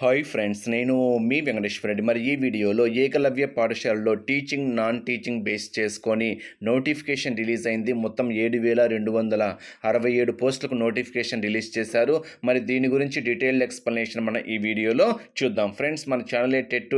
Hi friends నేను మీ వెంకటేశ్వర రెడ్డి. మరి ఈ వీడియోలో ఏకలవ్య పాఠశాలలో టీచింగ్ నాన్ టీచింగ్ బేస్ చేసుకొని నోటిఫికేషన్ రిలీజ్ అయింది. మొత్తం ఏడు వేల రెండు వందల అరవై ఏడు పోస్టులకు నోటిఫికేషన్ రిలీజ్ చేశారు. మరి దీని గురించి డీటెయిల్డ్ ఎక్స్ప్లెనేషన్ మన ఈ వీడియోలో చూద్దాం. ఫ్రెండ్స్ మన ఛానలే టెట్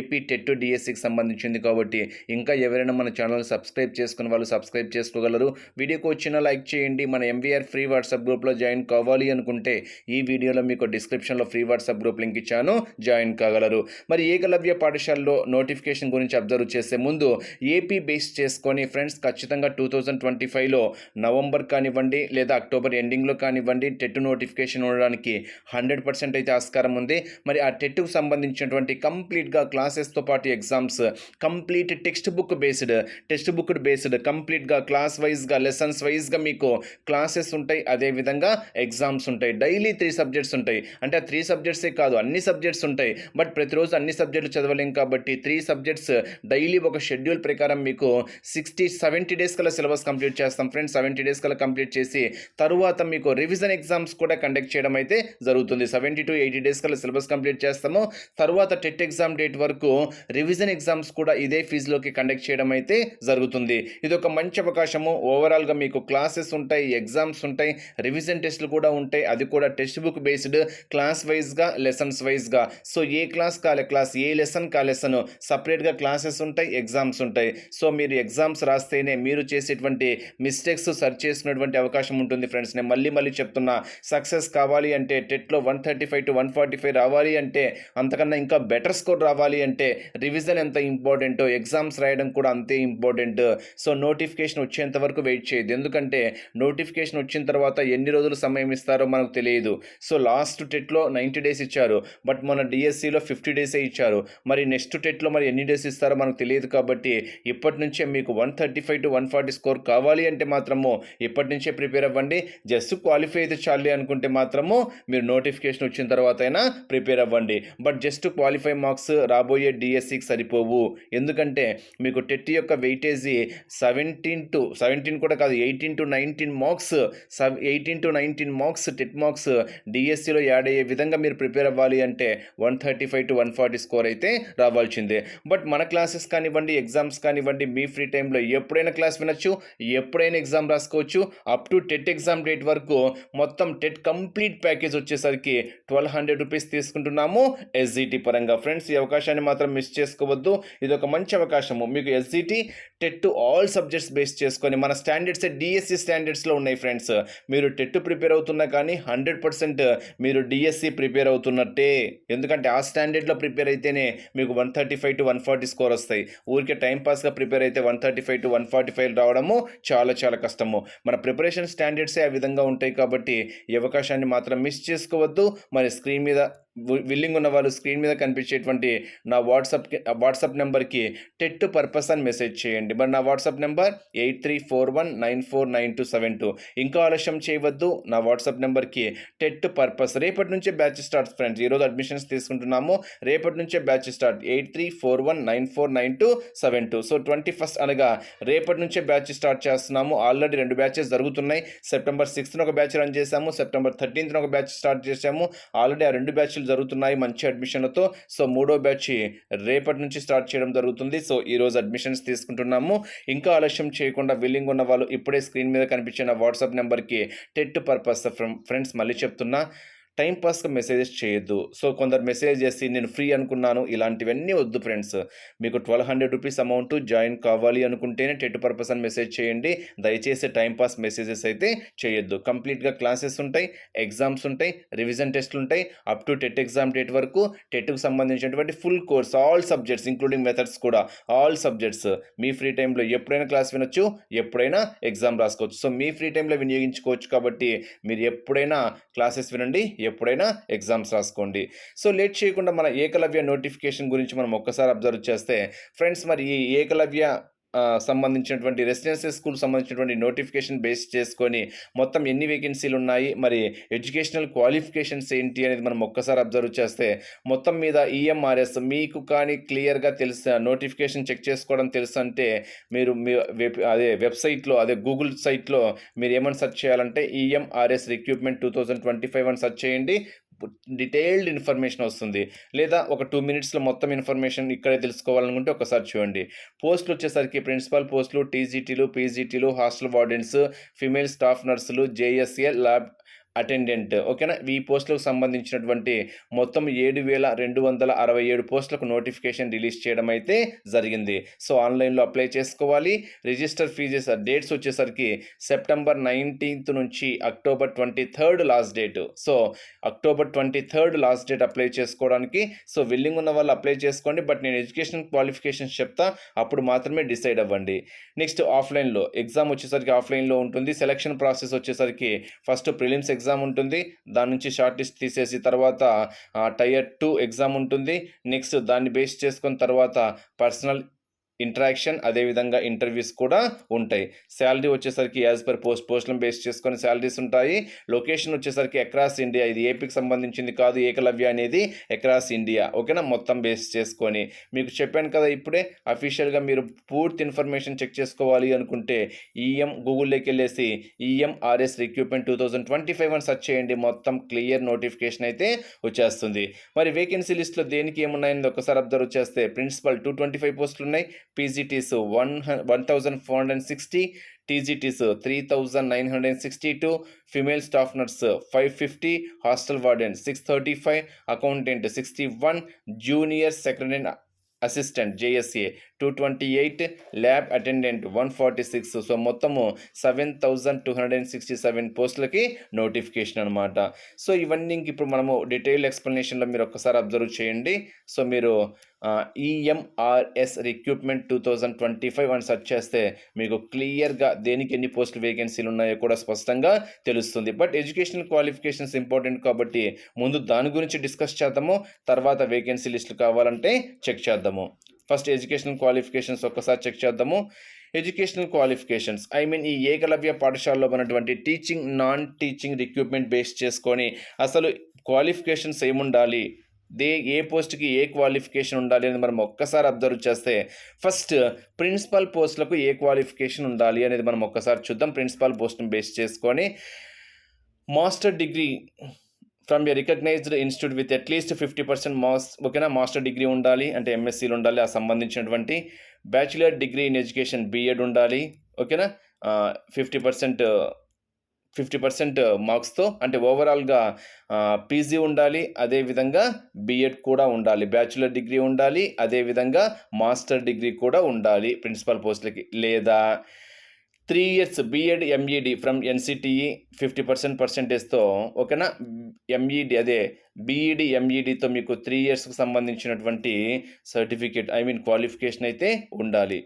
ఏపీ టెట్ డిఎస్సికి సంబంధించింది కాబట్టి ఇంకా ఎవరైనా మన ఛానల్ సబ్స్క్రైబ్ చేసుకున్న వాళ్ళు సబ్స్క్రైబ్ చేసుకోగలరు. వీడియోకి వచ్చిన లైక్ చేయండి. మన ఎంవీఆర్ ఫ్రీ వాట్సాప్ గ్రూప్లో జాయిన్ కావాలి అనుకుంటే ఈ వీడియోలో మీకు డిస్క్రిప్షన్లో ఫ్రీ వాట్సాప్ గ్రూప్ లింక్ ఇచ్చానో. జాయిన్ కాగలరు. మరి ఏకలవ్య పాఠశాలలో నోటిఫికేషన్ గురించి అబ్జర్వ్ చేసే ముందు ఏపీ బేస్ చేసుకొని ఫ్రెండ్స్ ఖచ్చితంగా టూ థౌజండ్ ట్వంటీ ఫైవ్లో నవంబర్ కానివ్వండి లేదా అక్టోబర్ ఎండింగ్లో కానివ్వండి టెట్ నోటిఫికేషన్ ఉండడానికి హండ్రెడ్ పర్సెంట్ అయితే ఆస్కారం ఉంది. మరి ఆ టెట్కు సంబంధించినటువంటి కంప్లీట్గా క్లాసెస్తో పాటు exams complete text book based text book based కంప్లీట్గా క్లాస్ వైజ్గా లెసన్స్ వైజ్గా మీకు క్లాసెస్ ఉంటాయి. అదేవిధంగా ఎగ్జామ్స్ ఉంటాయి. డైలీ త్రీ సబ్జెక్ట్స్ ఉంటాయి. అంటే ఆ త్రీ సబ్జెక్ట్సే కాదు అన్ని అన్ని సబ్జెక్ట్స్ ఉంటాయి. బట్ ప్రతిరోజు అన్ని సబ్జెక్టులు చదవలేం కాబట్టి త్రీ సబ్జెక్ట్స్ డైలీ ఒక షెడ్యూల్ ప్రకారం మీకు సిక్స్టీ సెవెంటీ డేస్ కల్లా సిలబస్ కంప్లీట్ చేస్తాం. ఫ్రెండ్స్ సెవెంటీ డేస్ కల్లా కంప్లీట్ చేసి తరువాత మీకు రివిజన్ ఎగ్జామ్స్ కూడా కండక్ట్ చేయడం అయితే జరుగుతుంది. సెవెంటీ టు ఎయిటీ డేస్ కల్లా సిలబస్ కంప్లీట్ చేస్తాము. తర్వాత టెట్ ఎగ్జామ్ డేట్ వరకు రివిజన్ ఎగ్జామ్స్ కూడా ఇదే ఫీజులోకి కండక్ట్ చేయడం అయితే జరుగుతుంది. ఇది ఒక మంచి అవకాశము. ఓవరాల్గా మీకు క్లాసెస్ ఉంటాయి ఎగ్జామ్స్ ఉంటాయి రివిజన్ టెస్ట్లు కూడా ఉంటాయి. అది కూడా టెక్స్ట్ బుక్ బేస్డ్ క్లాస్ వైజ్గా లెసన్స్ వైజ్గా సో ఏ క్లాస్ కాలే క్లాస్ ఏ లెసన్ కా లెసన్ సపరేట్గా క్లాసెస్ ఉంటాయి ఎగ్జామ్స్ ఉంటాయి. సో మీరు ఎగ్జామ్స్ రాస్తేనే మీరు చేసేటువంటి మిస్టేక్స్ సర్చ్ చేసినటువంటి అవకాశం ఉంటుంది ఫ్రెండ్స్ నేను మళ్ళీ మళ్ళీ చెప్తున్నా సక్సెస్ కావాలి అంటే టెట్లో one thirty five to one forty five రావాలి అంటే అంతకన్నా ఇంకా బెటర్ స్కోర్ రావాలి అంటే రివిజన్ ఎంత ఇంపార్టెంటో ఎగ్జామ్స్ రాయడం కూడా అంతే ఇంపార్టెంట్ సో నోటిఫికేషన్ వచ్చేంత వరకు వెయిట్ చేయదు ఎందుకంటే నోటిఫికేషన్ వచ్చిన తర్వాత ఎన్ని రోజులు సమయం ఇస్తారో మనకు తెలియదు. సో లాస్ట్ టెట్లో నైంటీ డేస్ ఇచ్చారు. బట్ మన డిఎస్సిలో ఫిఫ్టీ డేసే ఇచ్చారు. మరి నెక్స్ట్ టెట్లో మరి ఎన్ని డేస్ ఇస్తారో మనకు తెలియదు కాబట్టి ఇప్పటి నుంచే మీకు one thirty five to one forty score కావాలి అంటే మాత్రము ఇప్పటి నుంచే ప్రిపేర్ అవ్వండి. జస్ట్ క్వాలిఫై అయితే చాలి అనుకుంటే మాత్రము మీరు నోటిఫికేషన్ వచ్చిన తర్వాత అయినా ప్రిపేర్ అవ్వండి. బట్ జస్ట్ క్వాలిఫై మార్క్స్ రాబోయే డిఎస్సికి సరిపోవు. ఎందుకంటే మీకు టెట్ యొక్క వెయిటేజీ సెవెంటీన్ టు సెవెంటీన్ కూడా కాదు eighteen to nineteen marks eighteen to nineteen marks TET marks డిఎస్సిలో యాడ్ అయ్యే విధంగా మీరు ప్రిపేర్ అవ్వాలి. అంటే one thirty five to one forty score అయితే రావాల్సిందే. బట్ మన క్లాసెస్ కానివ్వండి ఎగ్జామ్స్ కానివ్వండి మీ ఫ్రీ టైంలో ఎప్పుడైనా క్లాస్ వినొచ్చు ఎప్పుడైనా ఎగ్జామ్ రాసుకోవచ్చు. Up to TET exam date వరకు మొత్తం టెట్ కంప్లీట్ ప్యాకేజ్ వచ్చేసరికి ట్వెల్వ్ హండ్రెడ్ రూపీస్ తీసుకుంటున్నాము ఎస్జిటి పరంగా. ఫ్రెండ్స్ ఈ అవకాశాన్ని మాత్రం మిస్ చేసుకోవద్దు. ఇది ఒక మంచి అవకాశము. మీకు SGT TET all subjects base చేసుకొని మన స్టాండర్డ్స్ డిఎస్సి స్టాండర్డ్స్లో ఉన్నాయి ఫ్రెండ్స్. మీరు టెట్ ప్రిపేర్ అవుతున్నా కానీ హండ్రెడ్ పర్సెంట్ మీరు డిఎస్సి ప్రిపేర్ అవుతున్నట్టే ఎందుకంటే ఆ స్టాండర్డ్లో ప్రిపేర్ అయితేనే మీకు one thirty five to one forty score వస్తాయి. ఊరికే టైంపాస్గా ప్రిపేర్ అయితే one thirty five to one forty five రావడము చాలా చాలా కష్టము. మన ప్రిపరేషన్ స్టాండర్డ్సే ఆ విధంగా ఉంటాయి కాబట్టి ఈ అవకాశాన్ని మాత్రం మిస్ చేసుకోవద్దు. మరి స్క్రీన్ మీద విల్లింగ్ ఉన్న వాళ్ళు స్క్రీన్ మీద కనిపించేటువంటి నా వాట్సాప్కి వాట్సాప్ నెంబర్కి టెట్ పర్పస్ అని మెసేజ్ చేయండి. మరి నా WhatsApp number eight three four one nine four nine two seven two ఇంకా ఆలస్యం చేయవద్దు. నా వాట్సాప్ నెంబర్కి టెట్ పర్పస్ రేపటి నుంచే బ్యాచ్ స్టార్ట్ ఫ్రెండ్స్ ఈరోజు అడ్మిషన్స్ తీసుకుంటున్నాము. రేపటి నుంచే batch start eight three four one nine four nine two seven two so twenty first అనగా రేపటి నుంచే బ్యాచ్ స్టార్ట్ చేస్తున్నాము. ఆల్రెడీ రెండు బ్యాచెస్ జరుగుతున్నాయి. సెప్టెంబర్ సిక్స్త్న ఒక బ్యాచ్ రన్ చేశాము. సెప్టెంబర్ థర్టీన్త్న ఒక బ్యాచ్ స్టార్ట్ చేశాము. ఆల్రెడీ ఆ రెండు బ్యాచ్లు జరుగుతున్నాయి. మంచి అడ్మిషన్లతో. సో మూడో బ్యాచ్ రేపటి నుంచి స్టార్ట్ చేయడం జరుగుతుంది. సో ఈరోజు అడ్మిషన్స్ తీసుకుంటున్నాము. ఇంకా ఆలస్యం చేయకుండా విల్లింగ్ ఉన్న వాళ్ళు ఇప్పుడే స్క్రీన్ మీద కనిపించిన వాట్సాప్ నెంబర్కి టెట్ పర్పస్ ఫ్రెండ్స్ మళ్ళీ చెప్తున్నా. టైం పాస్గా మెసేజెస్ చేయొద్దు. సో కొందరు మెసేజ్ చేసి నేను ఫ్రీ అనుకున్నాను ఇలాంటివన్నీ వద్దు ఫ్రెండ్స్ మీకు twelve hundred rupees amount join కావాలి అనుకుంటేనే టెట్ పర్పస్ అని మెసేజ్ చేయండి. దయచేసి టైంపాస్ మెసేజెస్ అయితే చేయొద్దు. కంప్లీట్గా క్లాసెస్ ఉంటాయి ఎగ్జామ్స్ ఉంటాయి రివిజన్ టెస్ట్లు ఉంటాయి. Up to TET exam date వరకు టెట్కు సంబంధించినటువంటి full course all subjects including methods కూడా ఆల్ సబ్జెక్ట్స్ మీ ఫ్రీ టైంలో ఎప్పుడైనా క్లాస్ వినొచ్చు ఎప్పుడైనా ఎగ్జామ్ రాసుకోవచ్చు. సో మీ ఫ్రీ టైంలో వినియోగించుకోవచ్చు కాబట్టి మీరు ఎప్పుడైనా క్లాసెస్ వినండి ఎప్పుడైనా ఎగ్జామ్స్ రాసుకోండి. సో లేట్ చేయకుండా మన ఏకలవ్య నోటిఫికేషన్ గురించి మనం ఒక్కసారి అబ్జర్వ్ చేస్తే ఫ్రెండ్స్ మరి ఈ ఏకలవ్య సంబంధించినటువంటి రెసిడెన్షియల్ స్కూల్ సంబంధించినటువంటి నోటిఫికేషన్ బేస్ చేసుకొని మొత్తం ఎన్ని వేకెన్సీలు ఉన్నాయి మరి ఎడ్యుకేషనల్ క్వాలిఫికేషన్స్ ఏంటి అనేది మనం ఒక్కసారి అబ్జర్వ్ చేస్తే మొత్తం మీద ఈఎంఆర్ఎస్ మీకు కానీ క్లియర్గా తెలుసు నోటిఫికేషన్ చెక్ చేసుకోవడం తెలుసు అంటే మీరు మీ వెబ్ అదే వెబ్సైట్లో అదే గూగుల్ సైట్లో మీరు ఏమని సెర్చ్ చేయాలంటే EMRS recruitment two thousand twenty five అని సెర్చ్ చేయండి. డీటెయిల్డ్ ఇన్ఫర్మేషన్ వస్తుంది. లేదా ఒక టూ మినిట్స్లో మొత్తం ఇన్ఫర్మేషన్ ఇక్కడే తెలుసుకోవాలనుకుంటే ఒకసారి చూడండి. పోస్టులు వచ్చేసరికి ప్రిన్సిపల్ పోస్టులు టీజీటీలు పీజీటీలు హాస్టల్ వార్డెన్స్ ఫిమేల్ స్టాఫ్ నర్సులు జేఎస్ఏ ల్యాబ్ అటెండెంట్. ఓకేనా? ఈ పోస్టులకు సంబంధించినటువంటి మొత్తం ఏడు వేల రెండు వందల అరవై ఏడు పోస్టులకు నోటిఫికేషన్ రిలీజ్ చేయడం అయితే జరిగింది. సో ఆన్లైన్లో అప్లై చేసుకోవాలి. రిజిస్టర్ ఫీజెస్ డేట్స్ వచ్చేసరికి సెప్టెంబర్ నైన్టీన్త్ నుంచి October twenty third last date. So October twenty third last date apply చేసుకోవడానికి. సో విల్లింగ్ ఉన్న వాళ్ళు అప్లై చేసుకోండి. బట్ నేను ఎడ్యుకేషన్ క్వాలిఫికేషన్స్ చెప్తా. అప్పుడు మాత్రమే డిసైడ్ అవ్వండి. నెక్స్ట్ ఆఫ్లైన్లో. ఎగ్జామ్ వచ్చేసరికి ఆఫ్లైన్లో ఉంటుంది. సెలక్షన్ ప్రాసెస్ వచ్చేసరికి ఫస్ట్ ప్రిలిమ్స్ ఎగ్జామ్ ఎగ్జామ్ ఉంటుంది. దాని నుంచి షార్ట్ లిస్ట్ తీసేసి తర్వాత టైర్ టూ ఎగ్జామ్ ఉంటుంది. నెక్స్ట్ దాన్ని బేస్ చేసుకున్న తర్వాత పర్సనల్ ఇంటరాక్షన్ అదేవిధంగా ఇంటర్వ్యూస్ కూడా ఉంటాయి. శాలరీ వచ్చేసరికి యాజ్ పర్ పోస్ట్ పోస్టులను బేస్ చేసుకొని శాలరీస్ ఉంటాయి. లొకేషన్ వచ్చేసరికి అక్రాస్ ఇండియా. ఇది ఏపీకి సంబంధించింది కాదు. ఏకలవ్య అనేది అక్రాస్ ఇండియా. ఓకేనా? మొత్తం బేస్ చేసుకొని. మీకు చెప్పాను కదా ఇప్పుడే అఫీషియల్గా మీరు పూర్తి ఇన్ఫర్మేషన్ చెక్ చేసుకోవాలి అనుకుంటే ఈఎం గూగుల్లోకి వెళ్ళేసి EMRS recruitment two thousand twenty five అని సెర్చ్ చేయండి. మొత్తం క్లియర్ నోటిఫికేషన్ అయితే వచ్చేస్తుంది. మరి వేకెన్సీ లిస్ట్లో దేనికి ఏమున్నాయని ఒకసారి అబ్జర్వ్ చేస్తే ప్రిన్సిపల్ టూ ట్వంటీ ఫైవ్ పోస్టులు ఉన్నాయి PGTs one one thousand four hundred sixty TGTs three thousand nine hundred sixty two female staff nurse five fifty hostel warden six thirty five accountant sixty one junior second assistant JSA two twenty eight lab attendant one forty six so మొత్తము seven thousand two hundred and sixty seven పోస్టులకి notification అనమాట so ఇవన్నీ ఇంక ఇప్పుడు మనము detail ఎక్స్ప్లెనేషన్లో మీరు ఒక్కసారి observe చేయండి. సో మీరు EMRS recruitment two thousand twenty five అని సెర్చ్ చేస్తే మీకు క్లియర్గా దేనికి ఎన్ని పోస్టులు వేకెన్సీలు ఉన్నాయో కూడా స్పష్టంగా తెలుస్తుంది. బట్ ఎడ్యుకేషనల్ క్వాలిఫికేషన్స్ ఇంపార్టెంట్ కాబట్టి ముందు దాని గురించి డిస్కస్ చేద్దాము తర్వాత వేకెన్సీ లిస్టులు కావాలంటే చెక్ చేద్దాము. ఫస్ట్ ఎడ్యుకేషనల్ క్వాలిఫికేషన్స్ ఒక్కసారి చెక్ చేద్దాము. ఎడ్యుకేషనల్ క్వాలిఫికేషన్స్ ఐ మీన్ ఈ ఏకలవ్య పాఠశాలలో ఉన్నటువంటి teaching non teaching recruitment base చేసుకొని అసలు క్వాలిఫికేషన్స్ ఏముండాలి? దే ఏ పోస్ట్కి ఏ క్వాలిఫికేషన్ ఉండాలి అనేది మనం ఒక్కసారి అబ్జర్వ్ చేస్తే ఫస్ట్ ప్రిన్సిపల్ పోస్టులకు ఏ క్వాలిఫికేషన్ ఉండాలి అనేది మనం ఒక్కసారి చూద్దాం. ప్రిన్సిపల్ పోస్ట్ని బేస్ చేసుకొని master degree from a recognised institute with at least fifty percent mass ఓకేనా? మాస్టర్ డిగ్రీ ఉండాలి అంటే ఎంఎస్సీలు ఉండాలి ఆ సంబంధించినటువంటి bachelor degree in education BEd ఉండాలి ఓకేనా? ఫిఫ్టీ పర్సెంట్ ఫిఫ్టీ పర్సెంట్ మార్క్స్తో అంటే ఓవరాల్గా పీజీ ఉండాలి అదేవిధంగా బీఎడ్ కూడా ఉండాలి బ్యాచులర్ డిగ్రీ ఉండాలి అదేవిధంగా మాస్టర్ డిగ్రీ కూడా ఉండాలి ప్రిన్సిపల్ పోస్టులకి లేదా three years BEd MEd from NCTE fifty percent పర్సెంటేజ్తో ఓకేనా? ఎంఈడి అదే బీఈడి ఎంఈడితో మీకు త్రీ ఇయర్స్కి సంబంధించినటువంటి సర్టిఫికేట్ ఐ మీన్ క్వాలిఫికేషన్ అయితే ఉండాలి.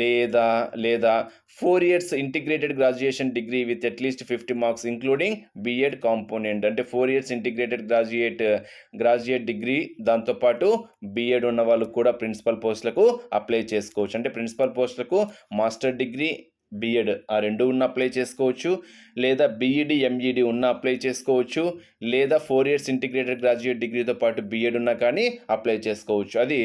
లేదా లేదా four years integrated graduation degree with at least fifty marks including BEd component అంటే four years integrated graduate graduate degree దాంతోపాటు బీఎడ్ ఉన్న వాళ్ళు కూడా ప్రిన్సిపల్ పోస్టులకు అప్లై చేసుకోవచ్చు. అంటే ప్రిన్సిపల్ పోస్టులకు మాస్టర్ డిగ్రీ బీఎడ్ ఆ రెండు ఉన్న అప్లై చేసుకోవచ్చు లేదా బీఈడి ఎంఈడి ఉన్న అప్లై చేసుకోవచ్చు లేదా ఫోర్ ఇయర్స్ ఇంటిగ్రేటెడ్ గ్రాడ్యుయేట్ డిగ్రీతో పాటు బీఎడ్ ఉన్నా కానీ అప్లై చేసుకోవచ్చు. అది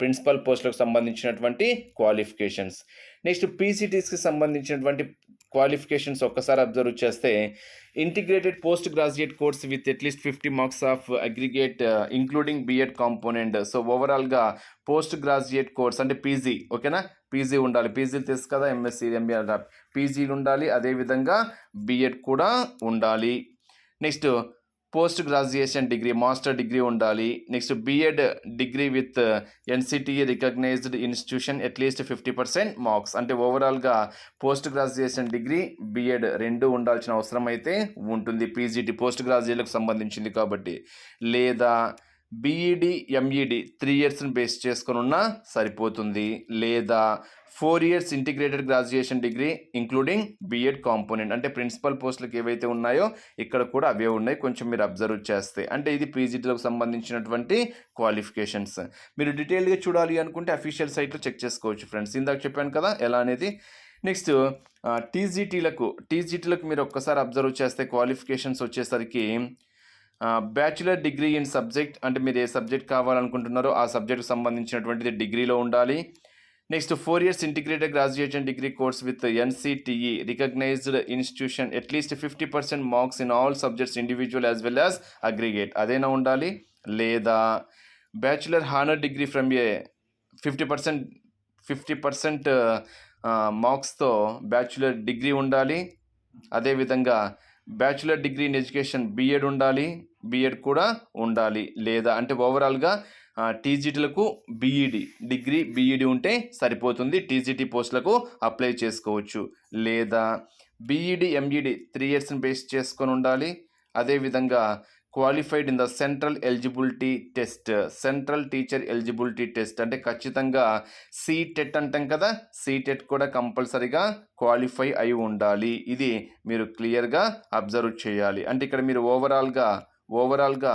ప్రిన్సిపల్ పోస్టులకు సంబంధించినటువంటి క్వాలిఫికేషన్స్ నెక్స్ట్ పీసీటీస్కి సంబంధించినటువంటి క్వాలిఫికేషన్స్ ఒక్కసారి అబ్జర్వ్ చేస్తే integrated post graduate course with at least fifty marks of aggregate including BEd component so ఓవరాల్గా పోస్ట్ గ్రాడ్యుయేట్ కోర్స్ అంటే పీజీ ఓకేనా పీజీ ఉండాలి. పీజీలు తెలుసు కదా ఎంఎస్సీ ఎంబీఆర్ పీజీలు ఉండాలి అదేవిధంగా బీఎడ్ కూడా ఉండాలి. Next post graduation degree master degree ఉండాలి. Next BEd degree with NCTE recognised institution at least fifty percent marks అంటే ఓవరాల్గా పోస్ట్ గ్రాడ్యుయేషన్ డిగ్రీ బీఎడ్ రెండు ఉండాల్సిన అవసరం అయితే ఉంటుంది. పీజీటీ పోస్ట్ గ్రాడ్యుయేట్లకు సంబంధించింది కాబట్టి. లేదా బీఈడి ఎంఈడి త్రీ ఇయర్స్ని బేస్ చేసుకుని ఉన్నా సరిపోతుంది. లేదా four years integrated graduation degree including BEd component అంటే ప్రిన్సిపల్ పోస్టులకు ఏవైతే ఉన్నాయో ఇక్కడ కూడా అవే ఉన్నాయి. కొంచెం మీరు అబ్జర్వ్ చేస్తే. అంటే ఇది పీజీటీలకు సంబంధించినటువంటి క్వాలిఫికేషన్స్ మీరు డీటెయిల్గా చూడాలి అనుకుంటే అఫీషియల్ సైట్లో చెక్ చేసుకోవచ్చు ఫ్రెండ్స్ ఇందాక చెప్పాను కదా ఎలా అనేది? నెక్స్ట్ టీజీటీలకు టీజీటీలకు మీరు ఒక్కసారి అబ్జర్వ్ చేస్తే క్వాలిఫికేషన్స్ వచ్చేసరికి బ్యాచులర్ డిగ్రీ ఇన్ సబ్జెక్ట్ అంటే మీరు ఏ సబ్జెక్ట్ కావాలనుకుంటున్నారో ఆ సబ్జెక్ట్కి సంబంధించినటువంటిది డిగ్రీలో ఉండాలి. Next four years integrated graduation degree course with NCTE recognised institution at least fifty percent marks in all subjects individual as well as aggregate అదైనా ఉండాలి. లేదా bachelor honour degree from a fifty percent fifty percent మార్క్స్తో bachelor degree ఉండాలి. అదేవిధంగా bachelor degree in education BEd ఉండాలి BEd కూడా ఉండాలి. లేదా అంటే ఓవరాల్గా టీజీటీలకు బీఈడి డిగ్రీ బీఈడి ఉంటే సరిపోతుంది. టీజీటీ పోస్టులకు అప్లై చేసుకోవచ్చు. లేదా బీఈడి ఎంఈడి త్రీ ఇయర్స్ని బేస్ చేసుకొని ఉండాలి. అదేవిధంగా qualified in the central eligibility test central teacher eligibility test అంటే ఖచ్చితంగా సీటెట్ అంటాం కదా? సీటెట్ కూడా కంపల్సరీగా క్వాలిఫై అయి ఉండాలి. ఇది మీరు క్లియర్గా అబ్జర్వ్ చేయాలి. అంటే ఇక్కడ మీరు ఓవరాల్గా ఓవరాల్గా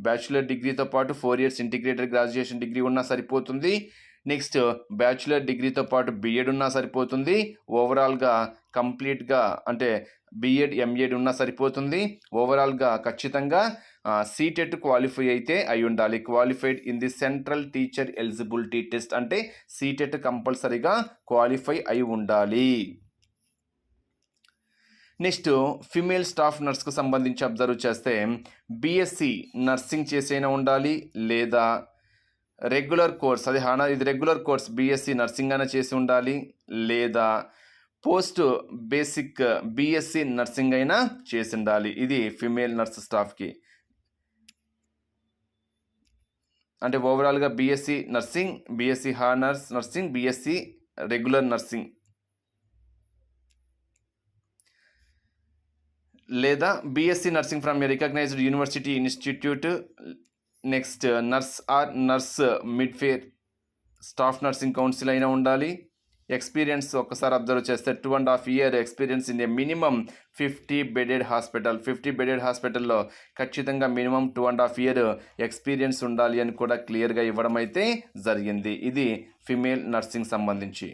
బ్యాచులర్ డిగ్రీతో పాటు four years integrated graduation degree ఉన్నా సరిపోతుంది. నెక్స్ట్ బ్యాచులర్ డిగ్రీతో పాటు బీఎడ్ ఉన్నా సరిపోతుంది. ఓవరాల్గా కంప్లీట్గా అంటే బీఎడ్ ఎంఏడ్ ఉన్నా సరిపోతుంది. ఓవరాల్గా ఖచ్చితంగా సీటెట్ క్వాలిఫై అయితే అయి ఉండాలి. Qualified in the central teacher eligibility test అంటే సీటెట్ కంపల్సరీగా క్వాలిఫై అయి ఉండాలి. నెక్స్ట్ ఫిమేల్ స్టాఫ్ నర్స్కు సంబంధించి అబ్జర్వ్ చేస్తే బీఎస్సీ నర్సింగ్ చేసైనా ఉండాలి లేదా రెగ్యులర్ కోర్స్ అది హానా ఇది రెగ్యులర్ కోర్స్ బీఎస్సీ నర్సింగ్ అయినా చేసి ఉండాలి లేదా పోస్ట్ బేసిక్ బీఎస్సీ నర్సింగ్ అయినా చేసి ఉండాలి ఇది ఫిమేల్ నర్స్ స్టాఫ్కి. అంటే ఓవరాల్గా BSc nursing BSc honours nursing BSc regular nursing. లేదా BSc nursing from a recognised university institute next nurse or nurse midwife staff nursing council అయినా ఉండాలి. ఎక్స్పీరియన్స్ ఒక్కసారి అబ్జర్వ్ చేస్తే two and half year experience in a minimum fifty bedded hospital fifty bedded హాస్పిటల్లో ఖచ్చితంగా minimum two and half year experience ఉండాలి అని కూడా క్లియర్గా ఇవ్వడం అయితే జరిగింది. ఇది ఫిమేల్ నర్సింగ్ సంబంధించి.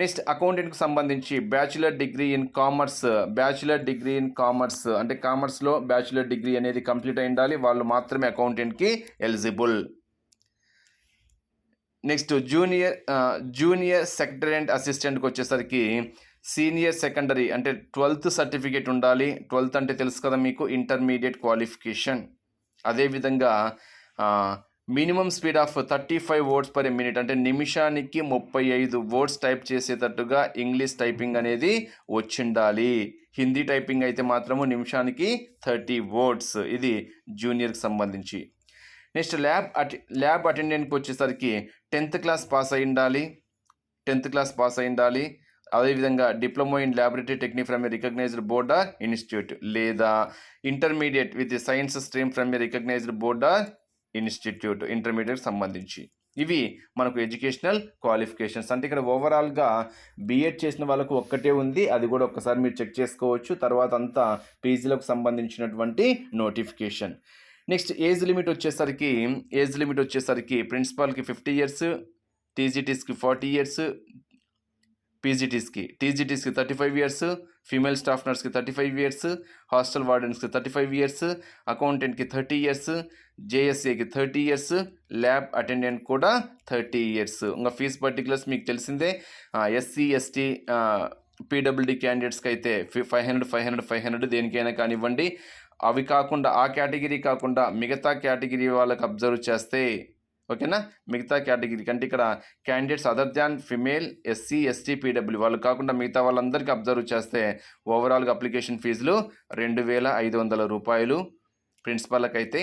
నెక్స్ట్ అకౌంటెంట్కి సంబంధించి bachelor degree in commerce bachelor degree in commerce అంటే కామర్స్లో బ్యాచులర్ డిగ్రీ అనేది కంప్లీట్ అయి ఉండాలి. వాళ్ళు మాత్రమే అకౌంటెంట్కి eligible next junior junior secretariat అసిస్టెంట్కి వచ్చేసరికి సీనియర్ సెకండరీ అంటే ట్వెల్త్ సర్టిఫికేట్ ఉండాలి. ట్వెల్త్ అంటే తెలుసు కదా మీకు ఇంటర్మీడియట్ క్వాలిఫికేషన్. అదేవిధంగా minimum speed of thirty five words per minute అంటే నిమిషానికి ముప్పై ఐదు వర్డ్స్ టైప్ చేసేటట్టుగా ఇంగ్లీష్ టైపింగ్ అనేది వచ్చిండాలి. హిందీ టైపింగ్ అయితే మాత్రము నిమిషానికి థర్టీ వర్డ్స్. ఇది జూనియర్కి సంబంధించి. నెక్స్ట్ ల్యాబ్ అటె ల్యాబ్ అటెండెంట్కి వచ్చేసరికి టెన్త్ క్లాస్ పాస్ అయి ఉండాలి టెన్త్ క్లాస్ పాస్ అయి ఉండాలి అదేవిధంగా diploma in laboratory technique from a recognised board institute లేదా intermediate with science stream from a recognised board institute intermediate సంబంధించి. ఇవి మనకు ఎడ్యుకేషనల్ క్వాలిఫికేషన్స్. అంటే ఇక్కడ ఓవరాల్గా బీఎడ్ చేసిన వాళ్ళకు ఒక్కటే ఉంది. అది కూడా ఒక్కసారి మీరు చెక్ చేసుకోవచ్చు. తర్వాత అంతా పీజీలకు సంబంధించినటువంటి నోటిఫికేషన్. నెక్స్ట్ ఏజ్ లిమిట్ వచ్చేసరికి ఏజ్ లిమిట్ వచ్చేసరికి ప్రిన్సిపాల్కి ఫిఫ్టీ ఇయర్స్ టీజీటీస్కి ఫార్టీ ఇయర్స్ పీజీటీస్కి టీజీటీస్కి thirty five years female staff నర్స్కి thirty five years hostel వార్డెన్స్కి థర్టీ ఫైవ్ ఇయర్స్ అకౌంటెంట్కి థర్టీ ఇయర్స్ జేఎస్ఏకి థర్టీ ఇయర్స్ ల్యాబ్ అటెండెంట్ కూడా థర్టీ ఇయర్స్. ఇంకా ఫీజ్ పర్టికులర్స్ మీకు తెలిసిందే ఎస్సీ ఎస్టీ పీడబ్ల్యూడి క్యాండిడేట్స్కి అయితే five hundred five hundred five hundred దేనికైనా కానివ్వండి అవి కాకుండా ఆ కేటగిరీ కాకుండా మిగతా కేటగిరీ వాళ్ళకి అబ్జర్వ్ చేస్తే ఓకేనా? మిగతా కేటగిరీ అంటే ఇక్కడ candidates other than female SC ST PW వాళ్ళు కాకుండా మిగతా వాళ్ళందరికీ అబ్జర్వ్ చేస్తే ఓవరాల్గా అప్లికేషన్ ఫీజులు రెండు వేల ఐదు వందల రూపాయలు. ప్రిన్సిపాల్కి అయితే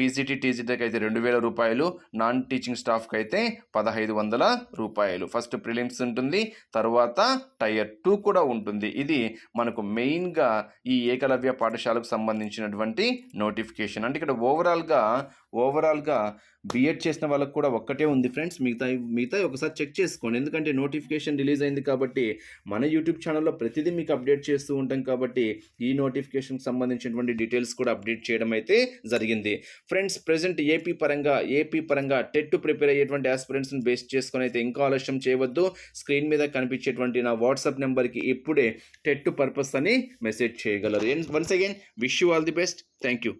పీజీటీ టీజీటీకి అయితే రెండు వేల రూపాయలు నాన్ టీచింగ్ స్టాఫ్కి అయితే పదహైదు వందల రూపాయలు. ఫస్ట్ ప్రిలిమ్స్ ఉంటుంది తర్వాత టైర్ టూ కూడా ఉంటుంది. ఇది మనకు మెయిన్గా ఈ ఏకలవ్య పాఠశాలకు సంబంధించినటువంటి నోటిఫికేషన్. అంటే ఇక్కడ ఓవరాల్గా ఓవరాల్గా బీఎడ్ చేసిన వాళ్ళకు కూడా ఒక్కటే ఉంది ఫ్రెండ్స్. మిగతా మిగతా ఒకసారి చెక్ చేసుకోండి. ఎందుకంటే నోటిఫికేషన్ రిలీజ్ అయింది కాబట్టి మన యూట్యూబ్ ఛానల్లో ప్రతిదీ మీకు అప్డేట్ చేస్తూ ఉంటాం కాబట్టి ఈ నోటిఫికేషన్కి సంబంధించినటువంటి డీటెయిల్స్ కూడా అప్డేట్ చేయడం అయితే జరిగింది. ఫ్రెండ్స్ ప్రజెంట్ ఏపీ పరంగా ఏపీ పరంగా టెట్ ప్రిపేర్ అయ్యేటువంటి ఆస్పిరెంట్స్ని బేస్ చేసుకొని అయితే ఇంకా ఆలస్యం చేయవద్దు. స్క్రీన్ మీద కనిపించేటువంటి నా వాట్సాప్ నెంబర్కి ఇప్పుడే టెట్ పర్పస్ అని మెసేజ్ చేయగలరు. Once again wish you all the best thank you